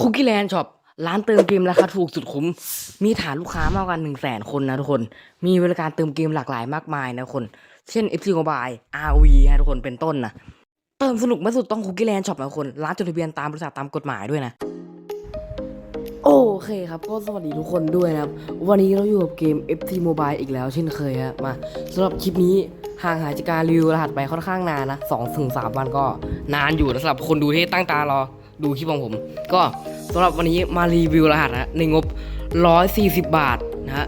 คุกกี้แลนด์ช็อปร้านเติมเกมราคาถูกสุดคุ้ม มีฐานลูกค้ามากกว่า1 0 0 0 0แสนคนนะทุกคน มีบริการเติมเกมหลากหลายมากมายนะทุกคน เช่น FC Mobile RV ฮะทุกคนเป็นต้นนะ เติมสนุกม่สุดต้องคุกกี้แลนด์ช็อปนะทุกคน ร้านจดทะเบียนตามบริษัทตามกฎหมายด้วยนะ โอเคครับ ก็สวัสดีทุกคนด้วยนะครับ วันนี้เราอยู่กับเกม FT Mobile อีกแล้วเช่นเคยฮะ มาสำหรับคลิปนี้ห่างหายจากการรีวิวรหัสไปค่อนข้างนานนะสองถึงสามวันก็นานอยู่นะสำหรับคนดูที่ตั้งตารอ ดูคลิปของผม ก็สำหรับวันนี้มารีวิวรหัสนะในงบ 140 บาทนะฮะ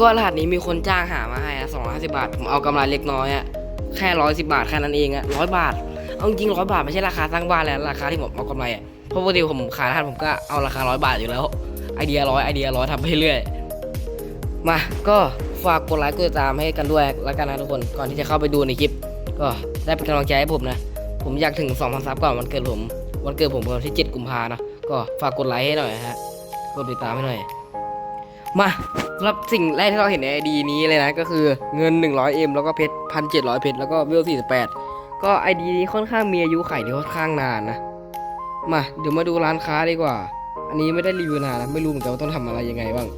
ก็รหัสนี้มีคนจ้างหามาให้นะ250บาท ผมเอากำไรเล็กน้อยอะแค่110บาทแค่นั้นเองอะร้อยบาท เอาจริงร้อยบาทไม่ใช่ราคาสร้างบ้านแล้วราคาที่ผมเอากำไรอะเพราะปกติผมขายรหัสผมก็เอาราคาร้อยบาทอยู่แล้ว ไอเดียร้อยไอเดียร้อยทำไปเรื่อย มาก็ฝากกดไลค์กดติดตามให้กันด้วยแล้วกันนะทุกคนก่อนที่จะเข้าไปดูในคลิป ก็ได้เป็นกำลังใจให้ผมนะ ผมอยากถึง2,000ซับก่อนวันเกิดผม วันเกิดผมวันที่ 7 กุมภานะ ก็ฝากกดไลค์ให้หน่อยฮะ กดติดตามให้หน่อย มาสำหรับสิ่งแรกที่เราเห็นในไอดีนี้เลยนะ ก็คือเงิน 100M แล้วก็เพชร 1,700 เพชร แล้วก็เวล48 ก็ไอดีนี้ค่อนข้างมีอายุไขที่ค่อนข้างนานนะ มา เดี๋ยวมาดูร้านค้าดีกว่า อันนี้ไม่ได้รีวิวนานนะ ไม่รู้เหมือนกันว่าต้องทำอะไรยังไงบ้าง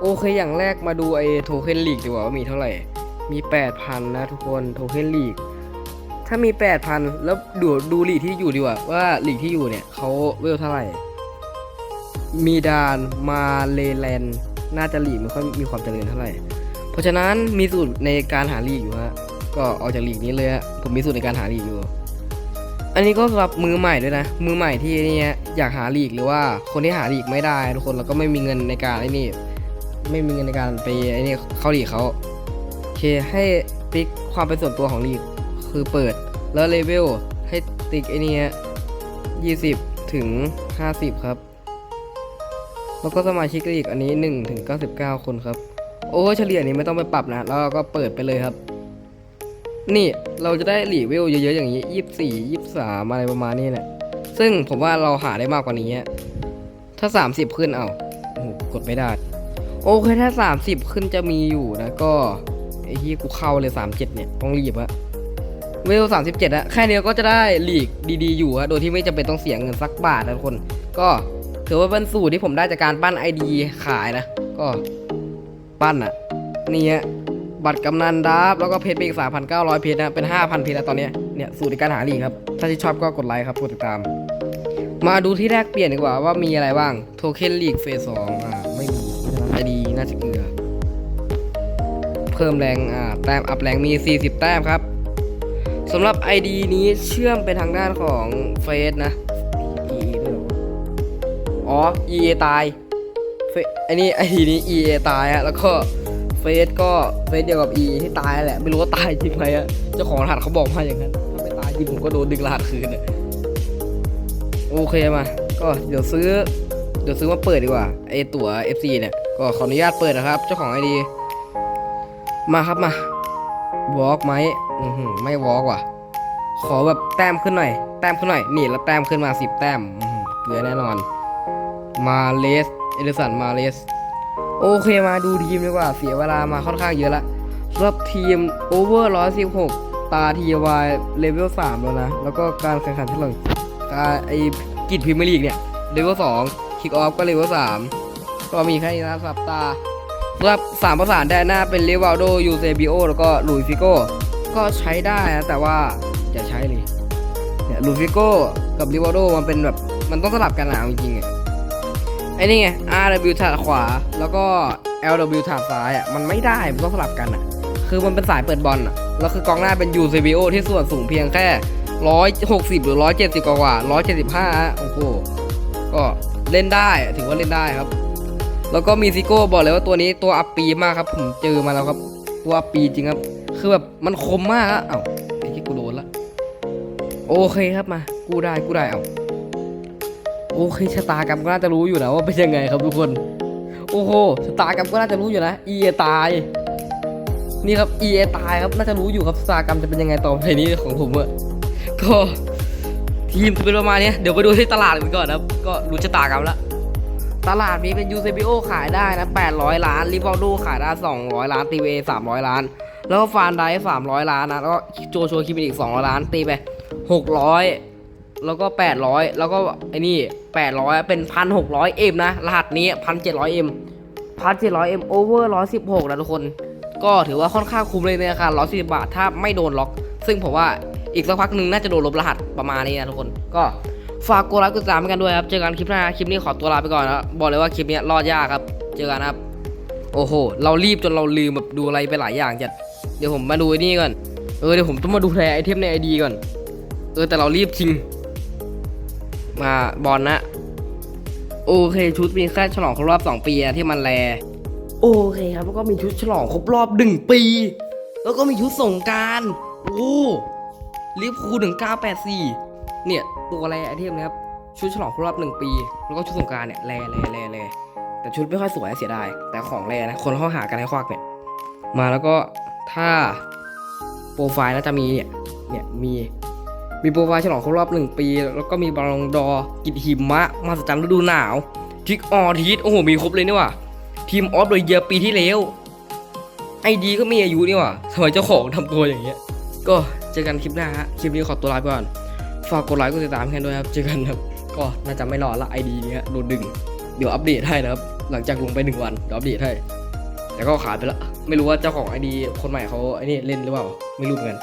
โอเค อย่างแรกมาดูไอโทเค็นลีกดีกว่าว่ามีเท่าไหร่ มี 8,000 นะทุกคน โทเค็นลีก ถ้ามี 8,000 แล้วดูดูลีกที่อยู่ดีกว่าว่าหลีกที่อยู่เนี่ยเขาเวลเท่าไหร่ มีดานมาเลแลนน่าจะหลีกไม่ค่อยมีความเจริญเท่าไหร่ เพราะฉะนั้นมีสูตรในการหาหลีกอยู่ฮะก็ออกจากหลีกนี้เลยฮะผมมีสูตรในการหาหลีกอยู่ อันนี้ก็สำหรับมือใหม่ด้วยนะ มือใหม่ที่เนี่ยอยากหาหลีกหรือว่าคนที่หาหลีกไม่ได้ ทุกคนแล้วก็ไม่มีเงินในการไอ้นี่ไม่มีเงินในการไปไอ้นี่เข้าลีกเขาโอเคให้ติ๊กความเป็นส่วนตัวของลีก คือเปิด แล้วเลเวลให้ติ๊กไอ้นี่ยี่สิบถึงห้าสิบครับ แล้วก็สมาชิกลีกอันนี้ 1 ถึง 99 คนครับ โอ้เฉลี่ยนี้ไม่ต้องไปปรับนะ แล้วเราก็เปิดไปเลยครับ นี่เราจะได้หลีเวลเยอะๆอย่างนี้ยี่สี่ยี่สามอะไรประมาณนี้แหละ ซึ่งผมว่าเราหาได้มากกว่านี้ถ้า 30 ขึ้นเอาโอ้โหกดไม่ได้ โอเคถ้า 30 ขึ้นจะมีอยู่นะก็ไอ้ที่กูเข้าเลย 37 เนี่ย ต้องรีบอะ เวล 37อะแค่เนี้ยก็จะได้หลีกดีๆอยู่อะโดยที่ไม่จำเป็นต้องเสียเงินสักบาทนะทุกคน ก็ถือว่าเป็นสูตรที่ผมได้จากการปั้น ID ขายนะ ก็ปั้นอะนี่ฮะบัตรกำนันดับแล้วก็เพชรไปอีก 3,900 เพชรนะเป็น 5,000 เพชรแล้วตอนนี้เนี่ยสูตรในการหาหลีกครับ ถ้าที่ชอบก็กดไลค์ครับกดติดตาม มาดูที่แรกเปลี่ยนดีกว่าว่ามีอะไรบ้างโทเค็นลีกเฟสสองอ่าไม่มีไอดีน่าจะเกลือ เพิ่มแรงอ่าแต้มอัพแรงมี 40 แต้มครับ สำหรับ ID นี้เชื่อมไปทางด้านของเฟสนะ EA ด้วยเหรออ๋อ EA ตายเฟสไอ้นี่ ID นี้ EA ตายอะแล้วก็เฟสก็เฟสเดียวกับ E ที่ตายแหละ ไม่รู้ว่าตายจริงไหมอะเจ้าของรหัสเขาบอกมาอย่างนั้น ถ้าไม่ตายจริงผมก็โดนดึงรหัสคืนอะโอเคมา ก็เดี๋ยวซื้อ เดี๋ยวซื้อมาเปิดดีกว่าไอตั๋ว FC เนี่ย ก็ขออนุญาตเปิดนะครับ เจ้าของไอดี มาครับมาวอล์กไหม อือหือไม่วอล์กว่ะ ขอแบบแต้มขึ้นหน่อย แต้มขึ้นหน่อย นี่แล้วแต้มขึ้นมา10แต้มอือเกลือแน่นอน มาเลส เอลิสันมาเลส โอเคมาดูทีมดีกว่า เสียเวลามาค่อนข้างเยอะละรับทีมโอเวอร์116ตาทีวายเลเวล3แล้วนะ แล้วก็การแข่งขันที่หลังการไอกิจพรีเมียร์ลีกเนี่ยเลเวล2คิกออฟก็เลเวล3ก็มีแค่นี้นะสับตาสำหรับสามประสานแดนหน้าเป็นเลวาโดยูเซบิโอแล้วก็ลุยฟิโก ก็ใช้ได้นะแต่ว่าอย่าใช้เลยเนี่ยลุยฟิโก้กับลิวาโดมันเป็นแบบมันต้องสลับกันหนาจริงๆอะไอ้นี่ไง RW ถาดขวาแล้วก็ LW ถาดซ้ายอะมันไม่ได้มันต้องสลับกันอะ คือมันเป็นสายเปิดบอลอะแล้วคือกองหน้าเป็น UCBO ที่ส่วนสูงเพียงแค่160หกสิบหรือ170กว่ากว่า175อะโอ้โหก็เล่นได้ถือว่าเล่นได้ครับ แล้วก็มีซิโก้บอกเลยว่าตัวนี้ตัวอัปปีมากครับ ผมเจอมาแล้วครับ ตัวอัปปีจริงครับ คือแบบมันคมมากอะเอ้าไอ้ที่กูโดนละโอเคครับมา กูได้กูได้เอ้าโอเคชะตากรรมก็น่าจะรู้อยู่นะว่าเป็นยังไงครับทุกคน โอ้โหชะตากรรมก็น่าจะรู้อยู่นะเอตายนี่ครับเอตายครับน่าจะรู้อยู่ครับชะตากรรมจะเป็นยังไงต่อไปนี้ของผมอะก็ทีมจะเป็นประมาณเนี้ยเดี๋ยวไปดูที่ตลาดกันก่อนนะครับ ก็รู้ชะตากรรมละตลาดนี้เป็น UCBO ขายได้นะ 800 ล้าน ริวอลดูขายได้ 200 ล้าน ตีเว300 ล้าน แล้วก็ฟานได300ล้านนะแล้วก็โจชัวคิมิอีก200ล้านตีไป600แล้วก็แปดร้อยแล้วก็ไอ้นี่แปดร้อยเป็นพันหกร้อยเอ็มนะรหัสนี้พันเจ็ดร้อยเอ็มพันเจ็ดร้อยเอ็มโอเวอร์ร้อยสิบหกนะทุกคน ก็ถือว่าค่อนข้างคุ้มเลยในราคาร้อยสิบบาทถ้าไม่โดนล็อก ซึ่งผมว่าอีกสักพักหนึ่งน่าจะโดนลบรหัสประมาณนี้นะทุกคนก็ฝากกดไลค์กดติดตามกันด้วยครับ เจอกันคลิปหน้า คลิปนี้ขอตัวลาไปก่อนนะบอกเลยว่าคลิปนี้รอดยากครับ เจอกันครับ โอ้โห เรารีบจนเราลืมแบบดูอะไรไปหลายอย่างจัด เดี๋ยวผมมาดูไอ้นี่ก่อน เออเดี๋ยวผมต้องมาดูแลไอเทมในไอดีก่อน เออแต่เรารีบจริง มาบอลนะ โอเคชุดมีแค่ฉลองครบรอบ 2 ปีอะที่มันแล โอเคครับแล้วก็มีชุดฉลองครบรอบ 1 ปี แล้วก็มีชุดสงการโอ้ลิฟคูถึง984เนี่ยตัวอะไรไอเทมนะครับชุดฉลองครบรอบ1ปี แล้วก็ชุดสงการเนี่ยแลแลแลแลแต่ชุดไม่ค่อยสวยเสียดายแต่ของแลนะคนเขาหากันให้ควักเนี่ยมาแล้วก็ ถ้าโปรไฟล์น่าจะมีเนี่ยเนี่ยมีมีโปรไฟล์ฉลองครบรอบหนึ่งปี แล้วก็มีบอลงดอกิจหิมะ มาสจันฤดูหนาวทิกออทีสโอ้โห มีครบเลยนี่ว่ะทีมออฟโดยเยียปีที่แล้วไอดีก็มีอายุนี่ว่ะทำไมเจ้าของทำตัวอย่างเงี้ย ก็เจอกันคลิปหน้าฮะ คลิปนี้ขอตัวลาไปก่อน ฝากกดไลค์กดติดตามกันด้วยครับ เจอกันครับ ก็น่าจะไม่รอดละไอดีเนี้ยโดนดึง เดี๋ยวอัปเดตให้นะครับ หลังจากลงไปหนึ่งวันเดี๋ยวอัปเดตให้ แต่ก็ขายไปละ ไม่รู้ว่าเจ้าของไอดีคนใหม่เขาไอ้นี่เล่นหรือเปล่า ไม่รู้เหมือนกัน